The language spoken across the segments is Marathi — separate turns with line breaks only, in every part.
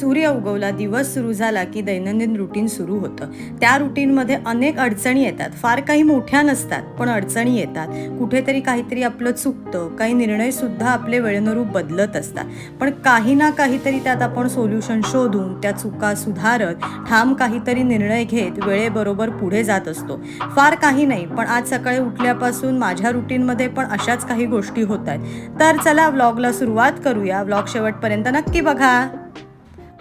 सूर्य उगवला दिवस सुरू झाला की दैनंदिन रुटीन सुरू होतं. त्या रुटीनमध्ये अनेक अडचणी येतात. फार काही मोठ्या नसतात पण अडचणी येतात. कुठेतरी काहीतरी आपलं चुकतं काही निर्णयसुद्धा आपले वेळेनुरूप बदलत असतात. पण काही ना काहीतरी त्यात आपण सोल्युशन शोधून त्या चुका सुधारत ठाम काहीतरी निर्णय घेत वेळेबरोबर पुढे जात असतो. फार काही नाही पण आज सकाळी उठल्यापासून माझ्या रुटीनमध्ये पण अशाच काही गोष्टी होत आहेत. तर चला व्लॉगला सुरुवात करूया. व्लॉग शेवटपर्यंत नक्की बघा.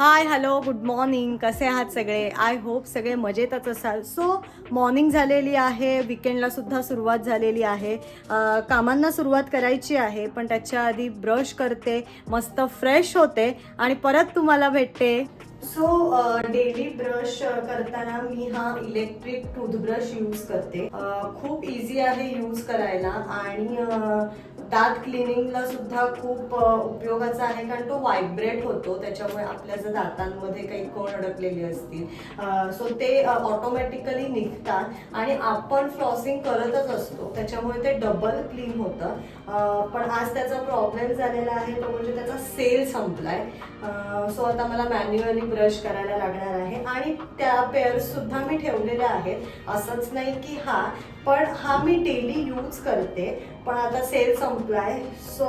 हाय हॅलो गुड मॉर्निंग कसे आहात सगळे? आय होप सगळे मजेतच असाल. सो मॉर्निंग झालेली आहे विकेंडला सुद्धा सुरुवात झालेली आहे. कामांना सुरुवात करायची आहे पण त्याच्या आधी ब्रश करते मस्त फ्रेश होते आणि परत तुम्हाला भेटते. सो डेली ब्रश करताना मी हा इलेक्ट्रिक टूथब्रश यूज करते. खूप इझी आहे यूज करायला आणि दात क्लिनिंगला सुद्धा खूप उपयोगाचा आहे कारण तो व्हायब्रेट होतो. त्याच्यामुळे आपल्या जर दातांमध्ये काही कोण अडकलेले असतील सो ते ऑटोमॅटिकली निघतात आणि आपण फ्लॉसिंग करतच असतो. त्याच्यामुळे ते डबल क्लीन होतं. पण आज त्याचा प्रॉब्लेम झालेला आहे तो म्हणजे त्याचा सेल संपलाय. सो आता मला मॅन्युअली ब्रश करायला लागणार आहे. आणि त्या पेअर्ससुद्धा मी ठेवलेल्या आहेत. असंच नाही की हा पण हा मी डेली यूज करते. पण आता सेल संप संपलाय सो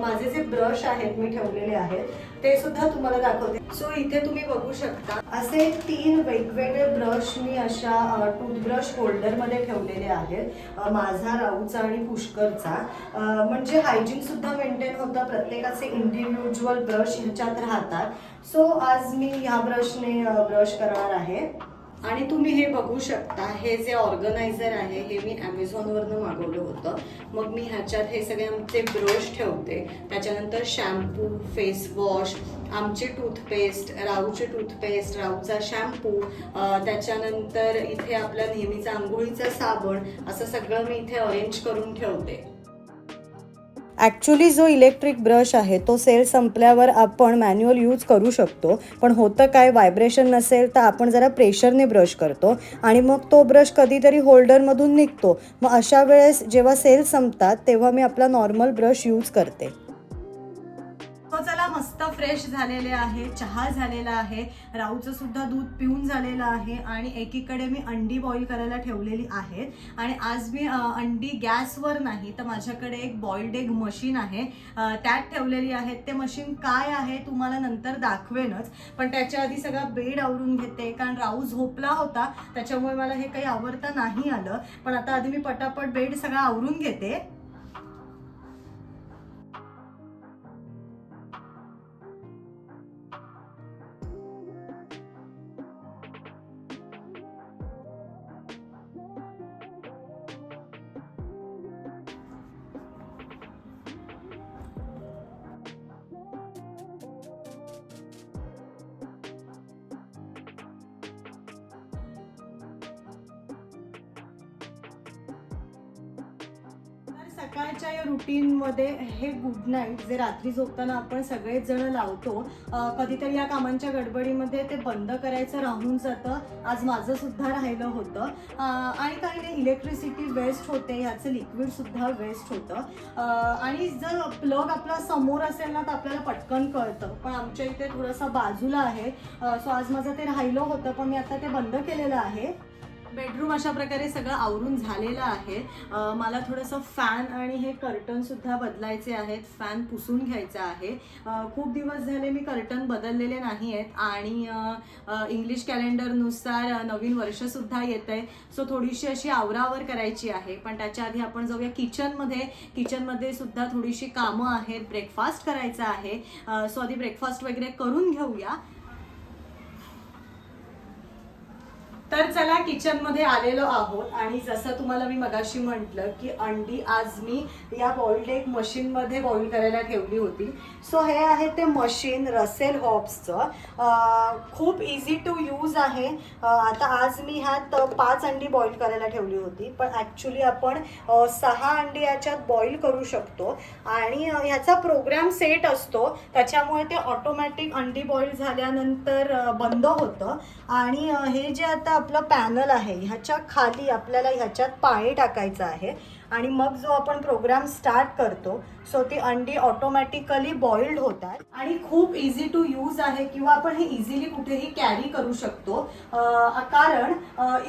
माझे जे ब्रश आहेत मी ठेवलेले आहेत ते सुद्धा तुम्हाला दाखवते. सो इथे तुम्ही बघू शकता असे तीन वेगवेगळे ब्रश मी अशा टूथब्रश होल्डरमध्ये ठेवलेले आहेत माझा राऊचा आणि पुष्करचा. म्हणजे हायजीनसुद्धा मेंटेन होतं प्रत्येकाचे इंडिव्हिज्युअल ब्रश ह्याच्यात राहतात. सो आज मी ह्या ब्रशने ब्रश करणार आहे. आणि तुम्ही हे बघू शकता हे जे ऑर्गनायझर आहे हे मी ॲमेझॉनवरनं मागवलं होतं. मग मी ह्याच्यात हे सगळे आमचे ब्रश ठेवते. त्याच्यानंतर शॅम्पू फेस वॉश आमची टूथपेस्ट राहूची टूथपेस्ट राऊचा शॅम्पू त्याच्यानंतर इथे आपला नेहमीचा आंघोळीचा साबण असं सगळं मी इथे अरेंज करून ठेवते. ॲक्च्युली जो इलेक्ट्रिक ब्रश आहे तो सेल संपल्यावर आपण मॅन्युअल यूज करू शकतो. पण होतं काय व्हायब्रेशन नसेल तर आपण जरा प्रेशरने ब्रश करतो. आणि मग तो ब्रश कधीतरी होल्डरमधून निघतो. मग अशा वेळेस जेव्हा सेल संपतात तेव्हा मी आपला नॉर्मल ब्रश यूज करते. मस्त फ्रेश झालेले आहे चहा झालेला आहे राऊचं सुद्धा दूध पिऊन झालेलं आहे आणि एकीकडे मी अंडी बॉईल करायला ठेवलेली आहेत. आणि आज मी अंडी गॅसवर नाही तर माझ्याकडे एक बॉइल्ड एग मशीन आहे. त्यात ठेवलेली आहेत. ते मशीन काय आहे तुम्हाला नंतर दाखवेनच. पण त्याच्या आधी सगळा बेड आवरून घेते कारण राऊ झोपला होता त्याच्यामुळे मला हे काही आवडता नाही आलं. पण आता आधी मी पटापट बेड सगळा आवरून घेते. सकाळच्या या रुटीनमध्ये हे गुड नाईट जे रात्री झोपताना आपण सगळेच जण लावतो कधीतरी या कामांच्या गडबडीमध्ये ते बंद करायचं राहून जातं. आज माझं सुद्धा राहिलं होतं. आणि काही नाही इलेक्ट्रिसिटी वेस्ट होते ह्याचं लिक्विड सुद्धा वेस्ट होतं. आणि जर प्लग आपला समोर असेल ना तर आपल्याला पटकन कळतं. पण आमच्या इथे थोडंसं बाजूला आहे. सो आज माझं ते राहिलं होतं पण मी आता ते बंद केलेलं आहे. बेडरूम अशा प्रकारे सगळं आवरून झालेलं आहे. मला थोडंसं फॅन आणि हे कर्टनसुद्धा बदलायचे आहेत. फॅन पुसून घ्यायचा आहे. खूप दिवस झाले मी कर्टन बदललेले नाही आहेत. आणि इंग्लिश कॅलेंडरनुसार नवीन वर्षसुद्धा येत आहे. सो थोडीशी अशी आवरावर करायची आहे. पण त्याच्या आधी आपण जाऊया किचनमध्ये किचनमध्ये सुद्धा थोडीशी कामं आहेत. ब्रेकफास्ट करायचा आहे. सो आधी ब्रेकफास्ट वगैरे करून घेऊया. तर चला किचनमध्ये आलेलो आहोत आणि जसं तुम्हाला मी मगाशी म्हटलं की अंडी आज मी या बॉईल्ड एक मशीन मध्ये बॉईल करायला ठेवली होती. सो हे आहे ते मशीन रसेल हॉब्सचं खूप इझी टू यूज आहे. आता आज मी ह्यात पाच अंडी बॉईल करायला ठेवली होती. पण ॲक्च्युली आपण सहा अंडी याच्यात बॉईल करू शकतो. आणि ह्याचा प्रोग्राम सेट असतो. त्याच्यामुळे ते ऑटोमॅटिक अंडी बॉईल झाल्यानंतर बंद होतं. आणि हे जे आता आपलं पॅनल आहे ह्याच्या खाली आपल्याला ह्याच्यात पाणी टाकायचं आहे. आणि मग जो आपण प्रोग्राम स्टार्ट करतो सो ती अंडी ऑटोमॅटिकली बॉइल्ड होतात आणि खूप इझी टू यूज आहे किंवा आपण हे इझिली कुठेही कॅरी करू शकतो. कारण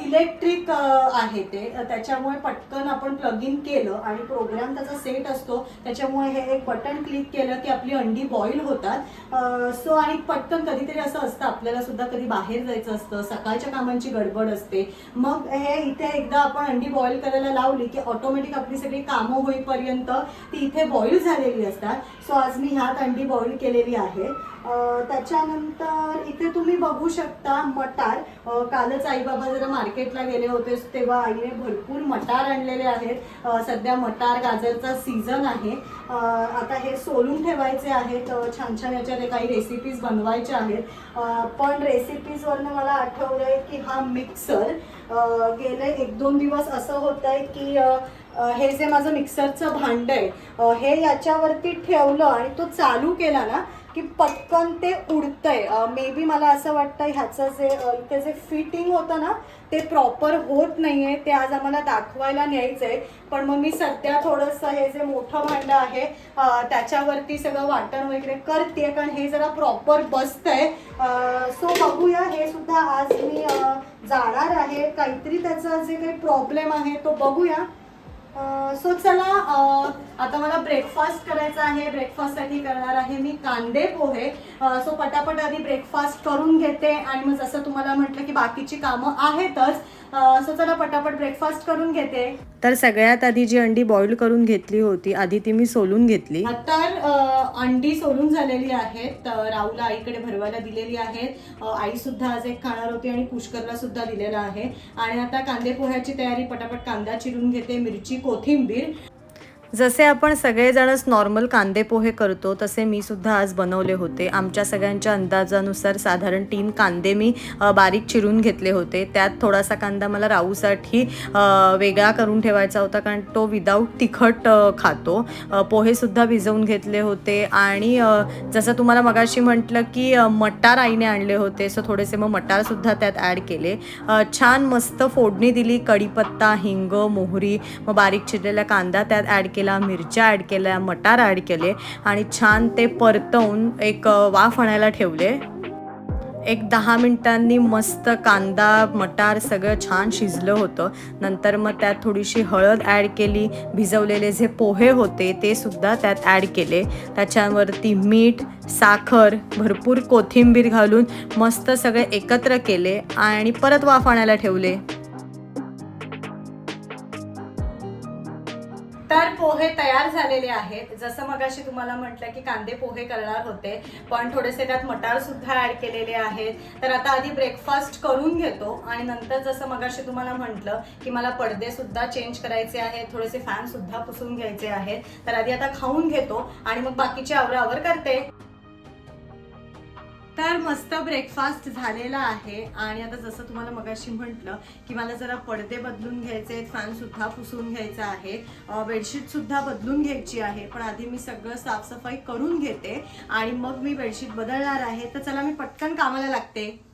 इलेक्ट्रिक आहे ते. त्याच्यामुळे पटकन आपण प्लग इन केलं आणि प्रोग्राम त्याचा सेट असतो. त्याच्यामुळे हे एक बटन क्लिक केलं की आपली अंडी बॉईल होतात. सो आणि पटकन कधीतरी असं असतं आपल्याला सुद्धा कधी बाहेर जायचं असतं सकाळच्या कामांची गडबड असते. मग हे इथे एकदा आपण अंडी बॉईल करायला लावली की ऑटोमॅटिक आपली सगळी कामं होईपर्यंत ती इथे बॉईल झालेली असतात. सो आज मी ह्यात अंडी बॉईल केलेली आहे. त्याच्यानंतर इथे तुम्ही बघू शकता मटार. कालच आई बाबा जरा मार्केटला गेले होते तेव्हा आईने भरपूर मटार आणलेले आहेत. सध्या मटार गाजरचा सीझन आहे. आता हे सोलून ठेवायचे आहेत. छान छान याच्यात काही रेसिपीज बनवायच्या आहेत. पण रेसिपीजवरनं मला आठवलंय की हा मिक्सर गेले एक दोन दिवस असं होत आहे की हे जे माझं मिक्सरचं भांड आहे हे याच्यावरती ठेवलं आणि तो चालू केला ना की पटकन ते उडतंय. मे बी मला असं वाटतं ह्याचं जे इथे जे फिटिंग होतं ना ते प्रॉपर होत नाहीये ते आज आम्हाला दाखवायला न्यायचं आहे पण मग मी सध्या थोडंसं हे जे मोठं भांडं आहे त्याच्यावरती सगळं वाटण वगैरे करते कारण हे जरा प्रॉपर बसतंय. सो बघूया हे सुद्धा आज मी जाणार आहे. काहीतरी त्याचा जे काही प्रॉब्लेम आहे तो बघूया. सो चला आता मला ब्रेकफास्ट करायचा आहे. ब्रेकफास्टसाठी करणार आहे मी कांदे पोहे. सो पटापट आधी ब्रेकफास्ट करून घेते. आणि मग जसं तुम्हाला म्हटलं की बाकीची कामं आहेतच सो चला पटापट ब्रेकफास्ट करून घेते. तर सगळ्यात आधी जी अंडी बॉईल करून घेतली होती आधी ती मी सोलून घेतली. तर अंडी सोलून झालेली आहेत. राहूला आईकडे भरवायला दिलेली आहेत. आई सुद्धा आज एक खाणार होती आणि पुष्करला सुद्धा दिलेला आहे. आणि आता कांदे पोह्याची तयारी पटापट कांदा चिरून घेते मिरची कोथिंबीर. जसे आपण सगळेजणच नॉर्मल कांदे पोहे करतो तसे मी सुद्धा आज बनवले होते. आमच्या सगळ्यांच्या अंदाजानुसार साधारण तीन कांदे मी बारीक चिरून घेतले होते. त्यात थोडासा कांदा मला राऊसाठी वेगळा करून ठेवायचा होता कारण तो विदाऊट तिखट खातो. पोहेसुद्धा भिजवून घेतले होते आणि जसं तुम्हाला मगाशी म्हटलं की मटार आईने आणले होते सो थोडेसे मग मटारसुद्धा त्यात ॲड केले. छान मस्त फोडणी दिली कढीपत्ता हिंग मोहरी मग बारीक चिरलेला कांदा त्यात ॲड केला मिरच्या ॲड केल्या मटार ॲड केले आणि छान ते परतवून एक वाफ आणायला ठेवले. एक दहा मिनिटांनी मस्त कांदा मटार सगळं छान शिजलं होतं. नंतर मग त्यात थोडीशी हळद ॲड केली भिजवलेले जे पोहे होते ते सुद्धा त्यात ॲड केले. त्याच्यावरती मीठ साखर भरपूर कोथिंबीर घालून मस्त सगळे एकत्र केले आणि परत वाफ आणायला ठेवले. तर पोहे तयार झालेले आहेत. जसं मगाशी तुम्हाला म्हटलं की कांदे पोहे करणार होते पण थोडेसे त्यात मटार सुद्धा ऍड केलेले आहेत. तर आता आधी ब्रेकफास्ट करून घेतो आणि नंतर जसं मगाशी तुम्हाला म्हटलं की मला पडदे सुद्धा चेंज करायचे आहेत थोडेसे फॅन सुद्धा पुसून घ्यायचे आहेत. तर आधी आता खाऊन घेतो आणि मग बाकीची आवरावर करते. तर मस्त ब्रेकफास्ट झालेला आहे. आणि आता जसं तुम्हाला मगाशी म्हटलं की मला जरा पडदे बदलून घ्यायचे आहेत सुद्धा पुसून घ्यायचा आहे. बेडशीट सुद्धा बदलून घ्यायची आहे. पण आधी मी सगळं साफसफाई करून घेते. आणि मग मी बेडशीट बदलणार आहे. तर चला मी पटकन कामाला लागते.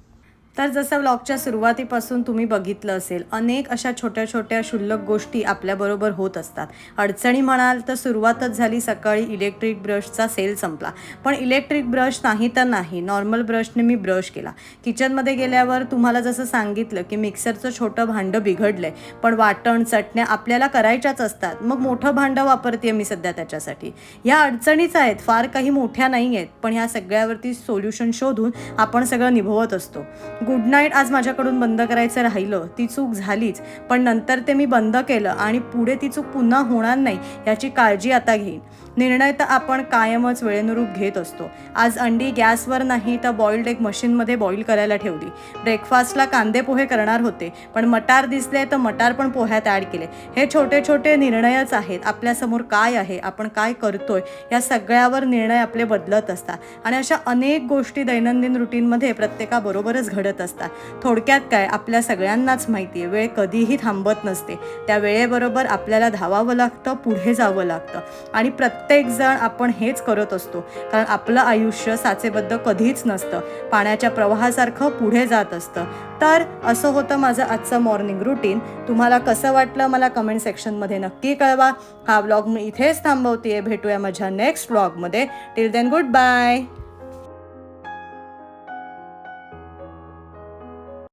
तर जसं व्लॉगच्या सुरुवातीपासून तुम्ही बघितलं असेल अनेक अशा छोट्या छोट्या क्षुल्लक गोष्टी आपल्याबरोबर होत असतात. अडचणी म्हणाल तर सुरुवातच झाली सकाळी इलेक्ट्रिक ब्रशचा सेल संपला. पण इलेक्ट्रिक ब्रश नाही तर नाही नॉर्मल ब्रशने मी ब्रश केला. किचनमध्ये गेल्यावर तुम्हाला जसं सांगितलं की मिक्सरचं छोटं भांडं बिघडलंय पण वाटण चटण्या आपल्याला करायच्याच असतात. मग मोठं भांडं वापरते मी सध्या त्याच्यासाठी. ह्या अडचणीच आहेत फार काही मोठ्या नाही आहेत पण ह्या सगळ्यावरती सोल्युशन शोधून आपण सगळं निभवत असतो. गुड नाईट आज माझ्याकडून बंद करायचं राहिलं. ती चूक झालीच. पण नंतर ते मी बंद केलं आणि पुढे ती चूक पुन्हा होणार नाही याची काळजी आता घेईन. निर्णय तर आपण कायमच वेळेनुरूप घेत असतो. आज अंडी गॅसवर नाही तर बॉइल्ड एक मशीनमध्ये बॉईल करायला ठेवली. ब्रेकफास्टला कांदे पोहे करणार होते पण मटार दिसले तर मटार पण पोह्यात ॲड केले. हे छोटे छोटे निर्णयच आहेत. आपल्यासमोर काय आहे? आपण काय करतोय? या सगळ्यावर निर्णय आपले बदलत असतात. आणि अशा अनेक गोष्टी दैनंदिन रुटीनमध्ये प्रत्येकाबरोबरच घडत फिरत असतात. थोडक्यात काय? आपल्या सगळ्यांनाच माहिती आहे. वेळ कधीही थांबत नसते. त्या वेळेबरोबर आपल्याला धावावं लागतं पुढे जावं लागतं. आणि प्रत्येकजण आपण हेच करत असतो. कारण आपलं आयुष्य साचेबद्ध कधीच नसतं. पाण्याच्या प्रवाहासारखं पुढे जात असतं. तर असं होतं माझं आजचं मॉर्निंग रुटीन तुम्हाला कसं वाटलं मला कमेंट सेक्शनमध्ये नक्की कळवा. हा व्लॉग मी इथेच थांबवते भेटूया माझ्या नेक्स्ट व्लॉगमध्ये टिल देन गुड बाय